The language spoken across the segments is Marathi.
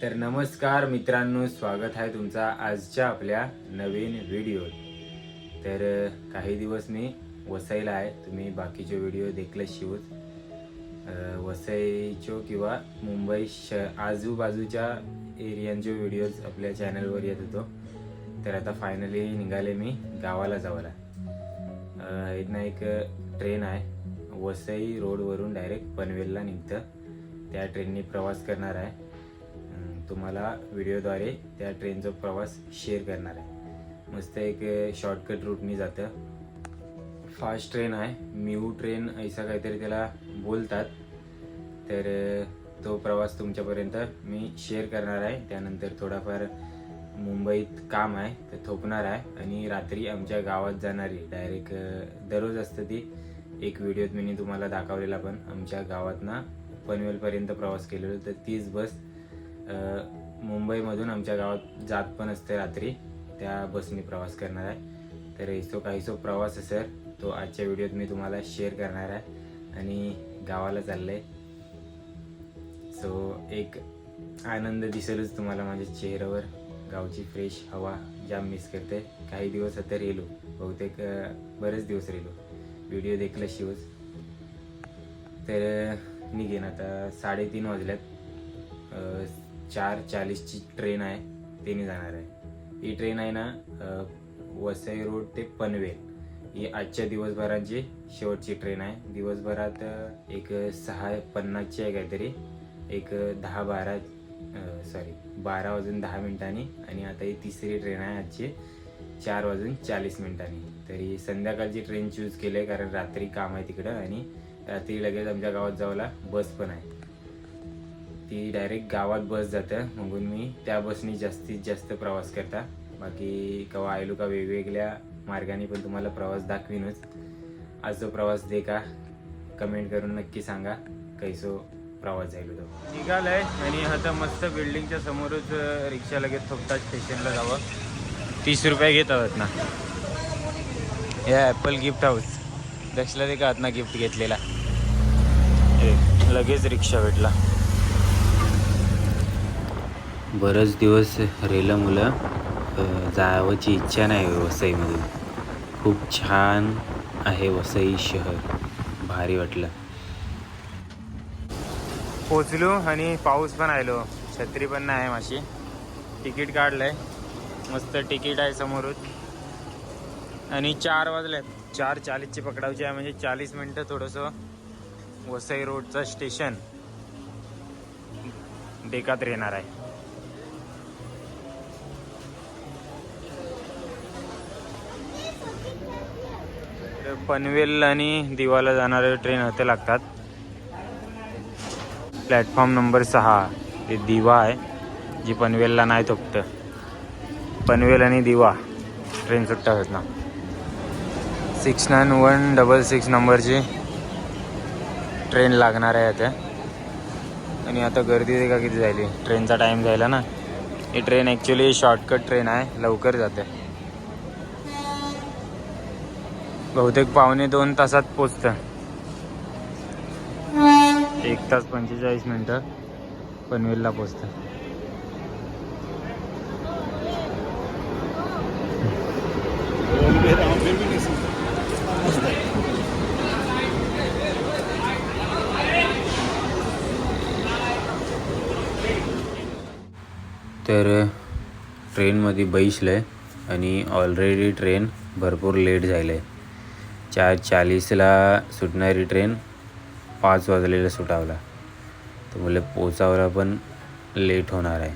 तर नमस्कार मित्रांनो स्वागत आहे तुमचा आजच्या आपल्या नवीन व्हिडिओ तर काही दिवस मी वसईला आहे तुम्ही बाकीचे व्हिडिओ देखले शिवत वसईचो किंवा मुंबई श आजूबाजूच्या एरियांचे व्हिडिओज आपल्या चॅनलवर येत होतो. तर आता फायनली निघाले मी गावाला जावाला इथनं एक ट्रेन आहे वसई रोडवरून डायरेक्ट पनवेलला निघतं. त्या ट्रेननी प्रवास करणार आहे. तुम्हाला व्हिडिओद्वारे त्या ट्रेनचा प्रवास शेअर करणार आहे. मस्त एक शॉर्टकट रूटनी जातं. फास्ट ट्रेन आहे. मिऊ ट्रेन ऐसा काहीतरी त्याला बोलतात. तर तो प्रवास तुमच्यापर्यंत मी शेअर करणार आहे. त्यानंतर थोडाफार मुंबईत काम आहे तर थोपणार आहे. आणि रात्री आमच्या गावात जाणारी डायरेक्ट दररोज असतं ती. एक व्हिडिओत मी तुम्हाला दाखवलेला पण. आमच्या गावातनं पनवेलपर्यंत प्रवास केलेलो. तर तीच बस मुंबईमधून आमच्या गावात जात पण असते रात्री. त्या बसने प्रवास करणार आहे. तर तो काहीसो प्रवास असेल तो आजच्या व्हिडिओत मी तुम्हाला शेअर करणार आहे. आणि गावाला चाललं आहे सो एक आनंद दिसेलच तुम्हाला माझ्या चेहऱ्यावर. गावची फ्रेश हवा जाम मिस करते. काही दिवस आता रेलो बहुतेक बरेच दिवस रेलो व्हिडिओ देखला शिवच तर निघेन आता साडेतीन वाजल्यात. चार चाळीसची ट्रेन आहे त्याने जाणार आहे. ही ट्रेन आहे ना वसई रोड ते पनवेल. ही आजच्या दिवसभराची शेवटची ट्रेन आहे. दिवसभरात एक सहा पन्नासची आहे काहीतरी. एक दहा बारा सॉरी बारा वाजून दहा मिनिटांनी आणि आता ही तिसरी ट्रेन आहे आजची चार वाजून चाळीस मिनिटांनी. तरी संध्याकाळची ट्रेन चूज केली आहे कारण रात्री काम आहे तिकडं आणि रात्री लगेच आमच्या गावात जावला बस पण आहे. ती डायरेक्ट गावात बस जातं. म्हणून मी त्या बसनी जास्तीत जास्त प्रवास करता. बाकी कवा आयलो का वेगवेगळ्या मार्गाने पण तुम्हाला प्रवास दाखवीनच. आजचा प्रवास दे का कमेंट करून नक्की सांगा कैसो प्रवास जाईल तो. आहे आणि आता मस्त बिल्डिंगच्या समोरच रिक्षा लगेच थोपता स्टेशनला जावं. तीस रुपये घेतात ना. या ॲपल गिफ्ट हाऊस दक्षला ते का ना गिफ्ट घेतलेला लगेच रिक्षा भेटला. बरंच दिवस रेलं मुलं अ, जावची इच्छा नाही वसईमधून. खूप छान आहे वसई शहर. भारी वाटलं. पोचलो आणि पाऊस पण आलो छत्री पण नाही माझी माशी. तिकीट काढलंय. मस्त तिकीट आहे समोरच आणि चार वाजले चार चाळीसची पकडावची आहे म्हणजे चाळीस मिनटं थोडंसं वसई रोडचं स्टेशन. डेकात येणार आहे. पनवेल आणि दिवाला जाणारे ट्रेन होते लागतात. प्लॅटफॉर्म नंबर सहा. ते दिवा आहे जी पनवेलला नाही थोपतं. पनवेल आणि दिवा ट्रेन सुट्टा होत ना. Six nine one double six नंबरची ट्रेन लागणार आहे आता आणि आता गर्दी आहे का किती झाली? ट्रेनचा टाईम झाला ना. ही ट्रेन ॲक्च्युली शॉर्टकट ट्रेन आहे लवकर जाते. बहुतेक पावणे दोन तासात पोचतं. एक तास पंचेचाळीस मिनटं पनवेलला पोचतं. तर ट्रेनमध्ये बैसलं आहे आणि ऑलरेडी ट्रेन भरपूर लेट झालं आहे चार चाळीसला सुटणारी ट्रेन पाच वाजलेला सुटावला. तर मला पोचावला पण लेट होणार आहे.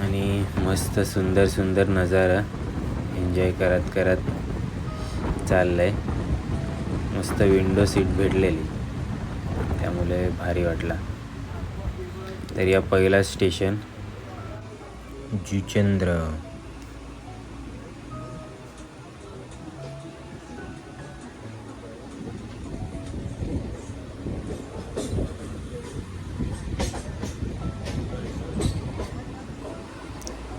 आणि मस्त सुंदर सुंदर नजारा एन्जॉय करत करत चाललं आहे मस्त विंडो सीट भेटलेली. त्यामुळे भारी वाटला. तर या पहिला स्टेशन जिचेंद्र.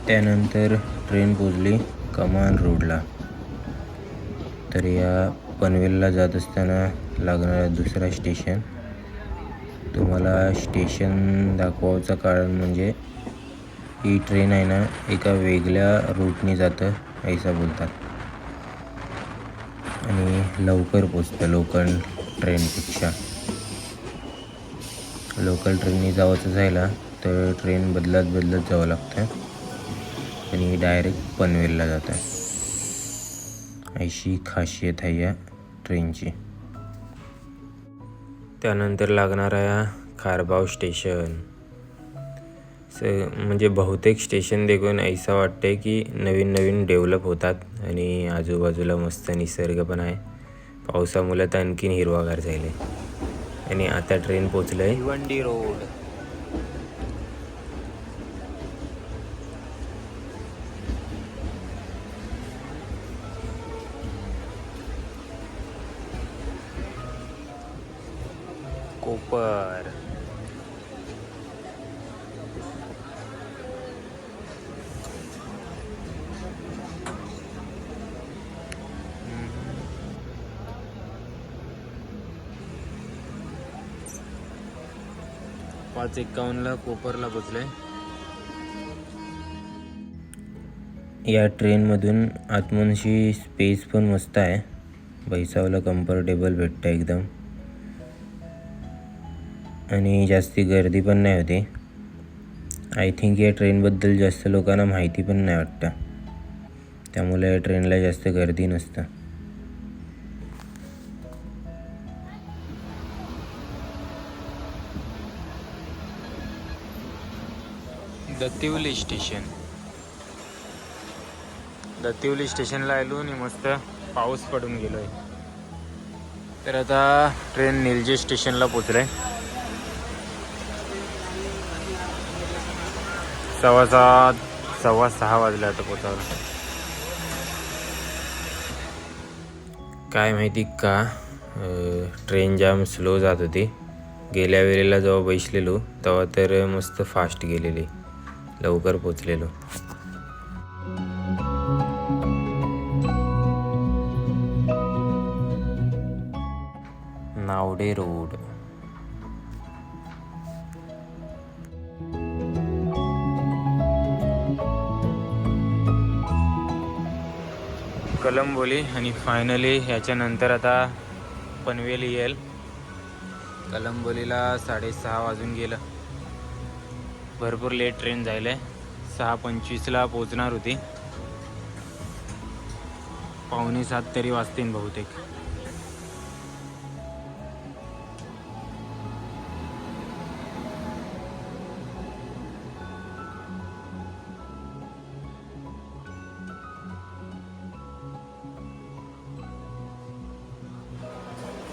त्यानंतर ट्रेन पोचली कमान रोडला. तर या पनवेलला जात असताना लागणारा दुसरा स्टेशन. तुम्हाला स्टेशन दाखवायचं कारण म्हणजे ही ट्रेन आहे ना एका वेगळ्या रूटने जातं ऐसा बोलतात. आणि लवकर पोचतं लोकल ट्रेनपेक्षा लोकल ट्रेनने जावंच जायला तर ट्रेन बदलत बदलत जावं लागतं. आणि डायरेक्ट पनवेलला जातं अशी खासियत आहे या ट्रेनची त्यानंतर लागणार आहे खारबाव स्टेशन स म्हणजे बहुतेक स्टेशन देखून ऐसा वाटते की नवीन नवीन डेव्हलप होतात आणि आजूबाजूला मस्त निसर्ग पण आहे. पावसामुळे तर आणखीन हिरवागार झाले आणि आता ट्रेन पोचलं भिवंडी रोड कोपर पाच एक्कावन्नला कोपरला पोचले या ट्रेनमधून आतमनशी स्पेस पण मस्त आहे. बैसावला कम्फर्टेबल भेटतं एकदम. आणि जास्ती गर्दी पण नाही होती. आय थिंक या ट्रेनबद्दल जास्त लोकांना माहिती पण नाही वाटतं. त्यामुळे या ट्रेनला जास्त गर्दी नसतं. दतिवली स्टेशन दतिवली स्टेशनला आलो आणि मस्त पाऊस पडून गेलोय. तर आता ट्रेन निलजे स्टेशनला पोचले सव्वा सात सव्वा सहा वाजले आता पोचायला. काय माहिती का? ट्रेन जाम स्लो जात होती. गेल्या वेळेला जेव्हा बैसलेलो तेव्हा तर मस्त फास्ट गेलेली. लवकर पोचलेलो. नावडे रोड. कलंबोली आणि फायनली ह्याच्यानंतर आता पनवेल येईल. कलंबोलीला साडेसहा वाजून गेलं. भरपूर लेट ट्रेन जायला. सहा पंचवीसला पोचणार होती. पावणे सात तरी वाजतील बहुतेक.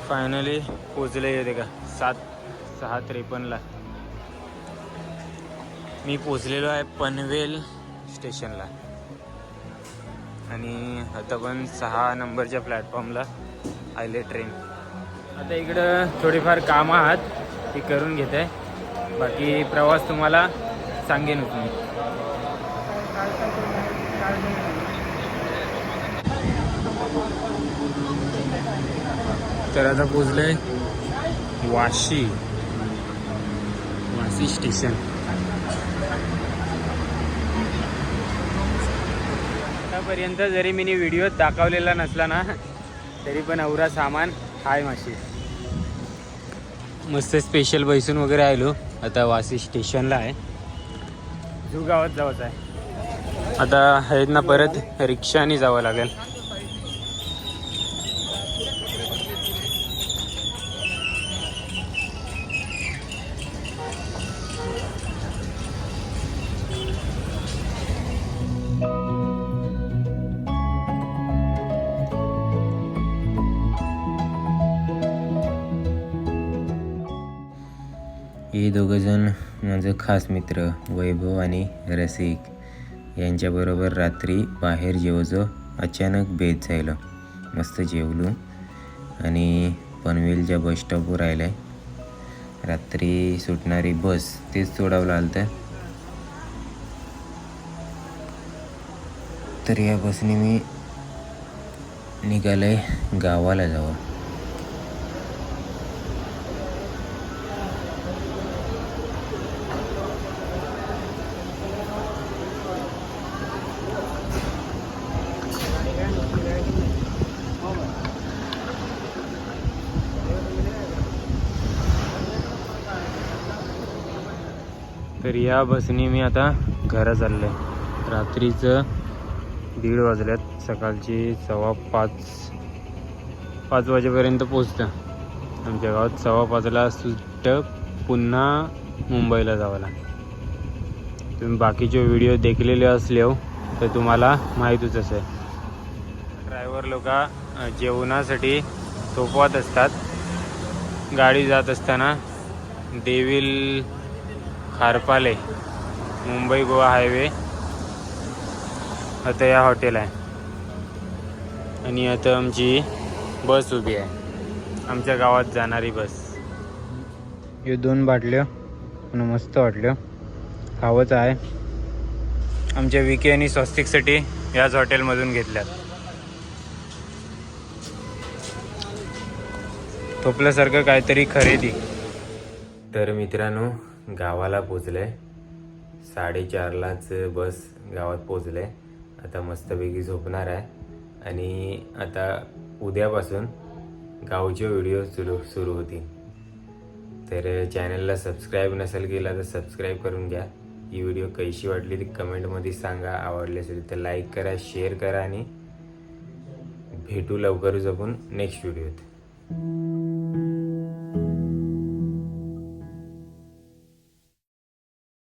फायनली पोचले येते का सात सहा त्रेपन्नला. मी पोचलेलो आहे पनवेल स्टेशनला. आणि आता पण सहा नंबरच्या प्लॅटफॉर्मला आले ट्रेन आता इकडं थोडीफार कामं आहात ती करून घेत. आहे बाकी प्रवास तुम्हाला सांगेन मी. तर आता पोचले वाशी. वाशी स्टेशन आतापर्यंत जरी मी व्हिडिओ दाखवलेला नसला ना तरी पण अवरा सामान हाय माशी. मस्त स्पेशल बैसून वगैरे आलो आता वाशी स्टेशनला आहे. जू गावात जावंच आहे. आता आहेत ना परत रिक्षाने जावं लागेल. हे दोघंजण माझं खास मित्र वैभव आणि रसिक यांच्याबरोबर रात्री बाहेर जेवजो अचानक बेत झालं. मस्त जेवलो आणि पनवेलच्या बस स्टॉपवर राहिलं आहे रात्री सुटणारी बस तेच सोडावं लागतं. तर या बसने मी निघालं आहे गावाला जावं. तर या बसनी मी आता घरा चाललो आहे रात्रीचं दीड वाजल्यात. सकाळची सव्वा पाच पाच वाजेपर्यंत पोचतं आमच्या गावात सव्वा पाचला सुट्ट पुन्हा मुंबईला जावं लागतं. तुम्ही बाकीचे व्हिडिओ देखलेले असले हो तर तुम्हाला माहीतच असेल. ड्रायव्हर लोक जेवणासाठी थोपवत असतात. गाडी जात असताना देवील खारपाले मुंबई गोवा हायवे. आता या हॉटेल आहे. आणि आता आमची बस उभी आहे. आमच्या गावात जाणारी बस. हे दोन बाटल्या पण मस्त वाटल्या. खावंच आहे. आमच्या विके आणि स्वस्तिकसाठी याच हॉटेलमधून घेतल्यात. थोपल्यासारखं काहीतरी खरेदी. तर मित्रांनो गावाला पोचलं आहे साडेचारलाच बस गावात पोचलं आहे आता मस्तपैकी झोपणार आहे. आणि आता उद्यापासून गावचे व्हिडिओ सुरू सुरू होतील. तर चॅनलला सबस्क्राईब नसेल केला तर सबस्क्राईब करून घ्या. ही व्हिडिओ कशी वाटली ती कमेंटमध्ये सांगा. आवडली असेल तर लाईक करा शेअर करा आणि भेटू लवकरच आपण नेक्स्ट व्हिडिओत.